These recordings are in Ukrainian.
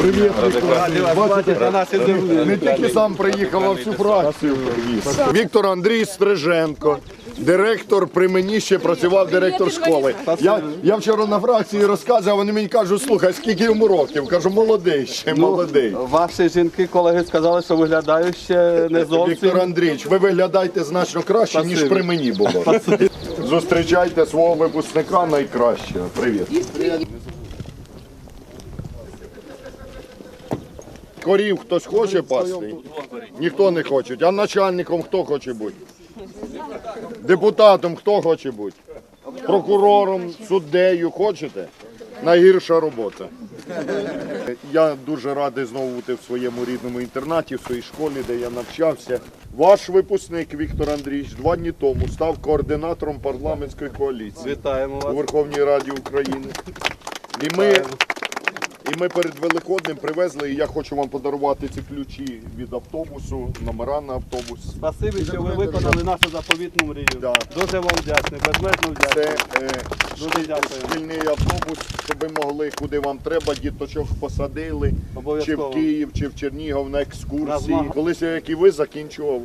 Привіт, не тільки сам приїхав, а всю фракцію привіз. Віктор Андрій Стриженко, директор при мені ще працював директор школи. Я, я вчора на фракції розказував, вони мені кажуть, слухай, скільки йому років? Кажу, молодий ще, молодий. Ваші жінки, колеги сказали, що виглядаю ще не зовсім. Віктор Андрійович, ви виглядаєте значно краще, ніж при мені було. Зустрічайте свого випускника найкращого. Привіт. Корів хтось хоче пасти? Ніхто не хоче. А начальником хто хоче бути? Депутатом хто хоче бути? Прокурором, суддею хочете? Найгірша робота. Я дуже радий знову бути в своєму рідному інтернаті, в своїй школі, де я навчався. Ваш випускник Віктор Андрійович два дні тому став координатором парламентської коаліції Вітаємо вас. у. Верховній Раді України. І ми, і ми перед Великоднем привезли, і я хочу вам подарувати ці ключі від автобусу, номера на автобус. Спасибі, що ви виконали нашу заповітну мрію. Да. Дуже вам вдячний, безмежно вдячний. Це е, Дуже дякую. шкільний автобус, щоб ви могли, куди вам треба, діточок посадили, чи в Київ, чи в Чернігов на На екскурсії. змагання. Колись я, як і ви, закінчував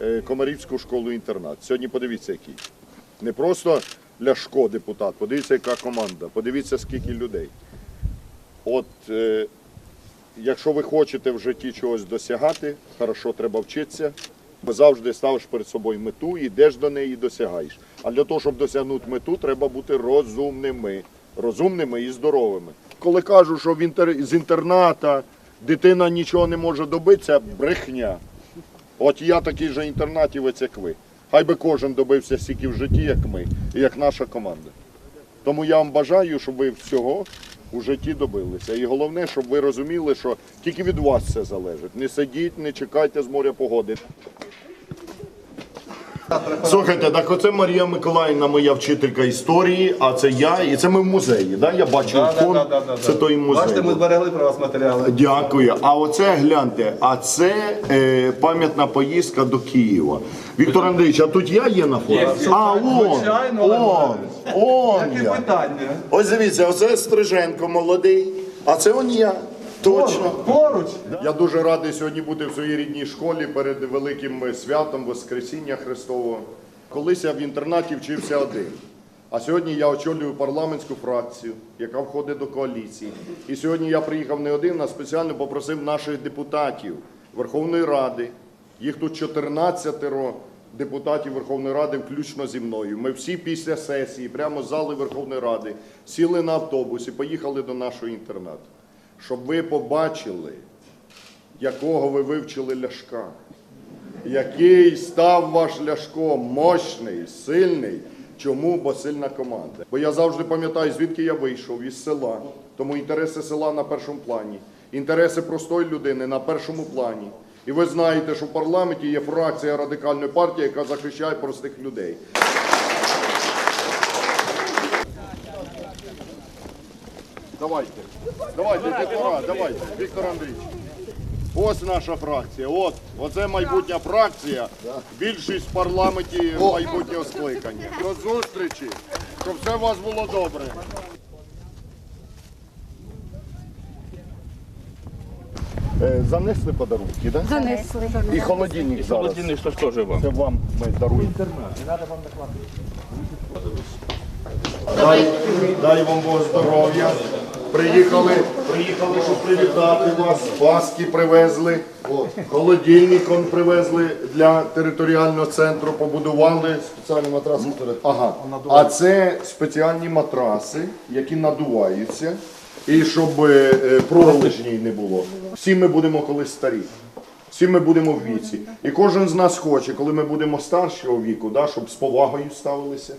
е, Комарівську школу-інтернат. Сьогодні подивіться, який. Не просто Ляшко депутат, подивіться, яка команда, подивіться, скільки людей. От е, якщо ви хочете в житті чогось досягати, хорошо треба вчитися. Бо завжди ставиш перед собою мету, йдеш до неї і досягаєш. А для того, щоб досягнути мету, треба бути розумними. Розумними і здоровими. Коли кажуть, що в інтер... з інтерната дитина нічого не може добитися, брехня. От я такий же інтернатівець, як ви. Хай би кожен добився стільки в житті, як ми, і як наша команда. Тому я вам бажаю, щоб ви всього у житті добилися. І головне, щоб ви розуміли, що тільки від вас все залежить. Не сидіть, не чекайте з моря погоди. Слухайте, так оце Марія Миколаївна, моя вчителька історії, а це я, і це ми в музеї. Да? Я бачу фон, це той музей. Бачите, ми зберегли про вас матеріали. Дякую. А оце гляньте, а це е, пам'ятна поїздка до Києва. Віктор Андрійович, а тут я є на фото? А, он, Звичайно, он, Олег он я. питання? Ось дивіться, оце Стриженко молодий, а це он я. Точно. Поруч. Я дуже радий сьогодні бути в своїй рідній школі перед великим святом Воскресіння Христового. Колись я в інтернаті вчився один. А сьогодні я очолюю парламентську фракцію, яка входить до коаліції. І сьогодні я приїхав не один, а спеціально попросив наших депутатів Верховної Ради. Їх тут 14 депутатів Верховної Ради, включно зі мною. Ми всі після сесії, прямо з зали Верховної Ради, сіли на автобус і поїхали до нашого інтернату. Щоб ви побачили, якого ви вивчили Ляшка, який став ваш Ляшко мощний, сильний. Чому? Бо сильна команда. Бо я завжди пам'ятаю, звідки я вийшов із села. Тому інтереси села на першому плані, інтереси простої людини на першому плані. І ви знаєте, що в парламенті є фракція радикальної партії, яка захищає простих людей. Давайте, давайте, Віктора, давайте, Віктор Андрійович. Ось наша фракція. От, оце майбутня фракція. Більшість в парламенті майбутнього скликання. До зустрічі, щоб все у вас було добре. Е, Занесли подарунки, так? Занесли. І холодильник зараз. Холодильник, что ж тоже вам. Це вам ми даруємо. Дай, дай вам Бог здоров'я. Приїхали, приїхали, щоб привітати вас. Паски привезли, холодильник он привезли для територіального центру, побудували. Спеціальні матраси. Ага. А це спеціальні матраси, які надуваються. І щоб е, пролежній не було. Всі ми будемо колись старі. Всі ми будемо в віці. І кожен з нас хоче, коли ми будемо старшого віку, да, щоб з повагою ставилися,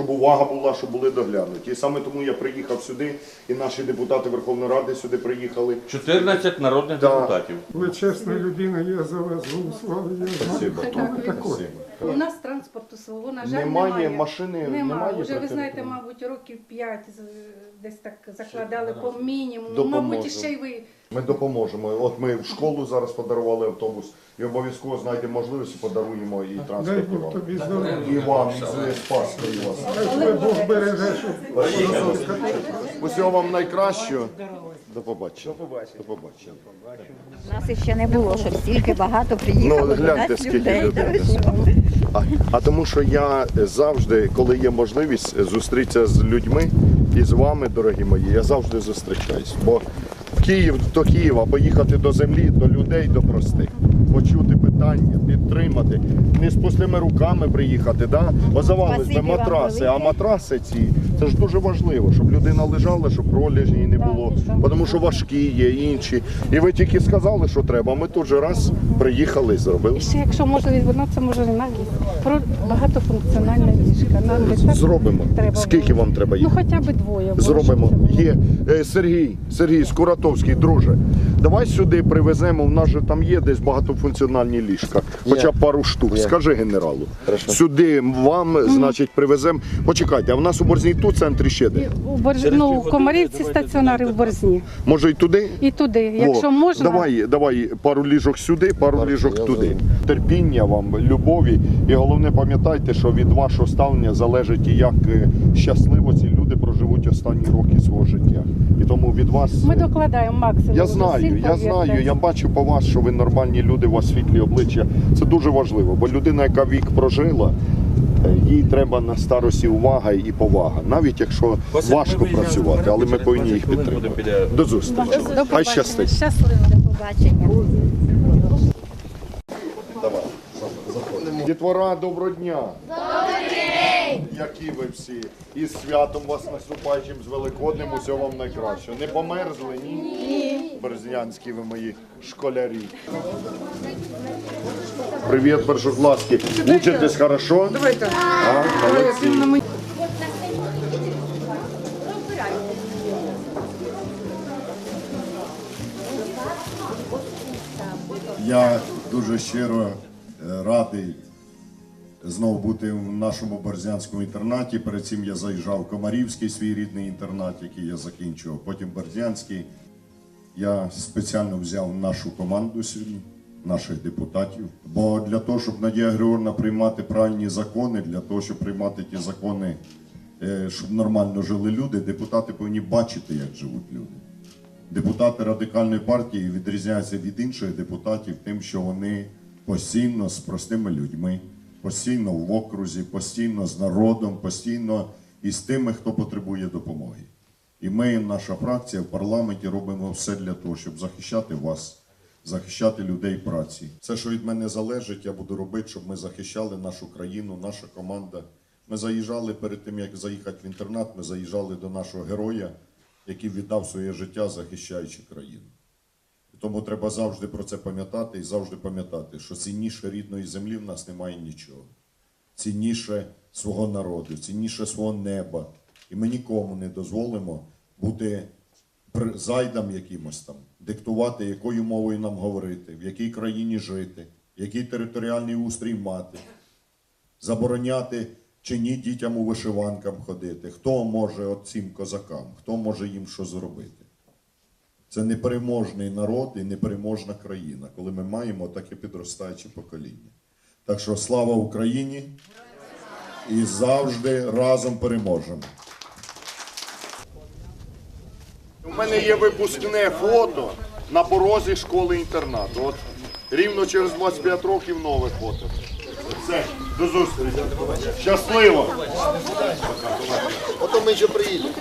щоб увага була, щоб були доглянуті. І саме тому я приїхав сюди, і наші депутати Верховної Ради сюди приїхали. 14 народних Да. депутатів. Ви чесна людина, я за вас голосував. Я знаю, Спасибо. хто ви такий. Спасибо. У нас транспорту свого, на жаль, Немає немає. машини, Немає. немає Уже ви знаєте, мабуть, років 5 десь так закладали по мінімуму. Допоможемо. Мабуть, ще й ви. Ми допоможемо. От ми в школу зараз подарували автобус і обов'язково знайдемо можливість і подаруємо і транспорт. і Бог вам. здоров'я. З Спаскою вас. Хай Бог береже, щоб Усього вам найкращого. До побачення. До побачення. Нас ще не було, щоб стільки багато приїхало Ну, до гляньте, нас скільки людей. людей. А, а тому що я завжди, коли є можливість зустрітися з людьми і з вами, дорогі мої, я завжди зустрічаюсь. Бо Київ до Києва, поїхати до землі, до людей, до простих, почути питання, підтримати, не з пустими руками приїхати, да? озавались би матраси, а матраси ці це ж дуже важливо, щоб людина лежала, щоб пролежні не було, тому що важкі є інші. І ви тільки сказали, що треба. Ми тут же раз приїхали і зробили. І ще, якщо може відвернутися, може наглість. Про багатофункціональне ліжка. Зробимо. треба Скільки вам треба їх? Ну хоча б двоє. Зробимо. Є Е, Сергій, Сергій Скуратовський, друже. Давай сюди привеземо. У нас же там є десь багатофункціональні ліжка, хоча б пару штук. Скажи генералу. Сюди вам, значить, привеземо. Почекайте, а в нас у Борзній центрі ще де. У Борз... ну, в Комарівці стаціонари в Борзні. Може й туди? І туди, якщо можна. Давай, давай пару ліжок сюди, пару ліжок туди. Терпіння вам, любові. І головне пам'ятайте, що від вашого ставлення залежить і як е, щасливо ці люди проживуть останні роки свого життя. І тому від вас. Ми е, докладаємо максимум. Я знаю, я знаю. Я бачу по вас, що ви нормальні люди, у вас світлі обличчя. Це дуже важливо, бо людина, яка вік прожила, е, їй треба на старості увага і повага, навіть якщо важко працювати, але ми повинні їх підтримати. До зустрічі. До Хай щастить. Щасливо. Побачення. Дітвора, доброго дня! Добрий день! Які ви всі? І з святом вас наступаючим, з Великоднем, усього вам найкращого. Не померзли, ні? Ні. Березнянські ви мої школярі. Привіт, першокласки. Учитесь хорошо? Давайте. А, молодці. Я дуже щиро е, радий знову бути в нашому борзянському інтернаті. Перед цим я заїжджав в Комарівський свій рідний інтернат, який я закінчував. Потім Борзянський. Я спеціально взяв нашу команду сьогодні, наших депутатів. Бо для того, щоб Надія Григорівна приймати правильні закони, для того, щоб приймати ті закони, е, щоб нормально жили люди, депутати повинні бачити, як живуть люди. Депутати радикальної партії відрізняються від інших депутатів тим, що вони постійно з простими людьми, постійно в окрузі, постійно з народом, постійно із тими, хто потребує допомоги. І ми, наша фракція в парламенті, робимо все для того, щоб захищати вас, захищати людей праці. Все, що від мене залежить, я буду робити, щоб ми захищали нашу країну, наша команда. Ми заїжджали перед тим, як заїхати в інтернат, ми заїжджали до нашого героя, який віддав своє життя, захищаючи країну. Тому треба завжди про це пам'ятати і завжди пам'ятати, що цінніше рідної землі в нас немає нічого. Цінніше свого народу, цінніше свого неба. І ми нікому не дозволимо бути зайдам якимось там, диктувати, якою мовою нам говорити, в якій країні жити, який територіальний устрій мати, забороняти чи ні дітям у вишиванкам ходити. Хто може цим козакам, хто може їм що зробити? Це непереможний народ і непереможна країна, коли ми маємо таке підростаюче покоління. Так що слава Україні і завжди разом переможемо. У мене є випускне фото на порозі школи-інтернату. От рівно через 25 років нове фото. Все, до зустрічі. Щасливо! Потім ми ще приїдемо.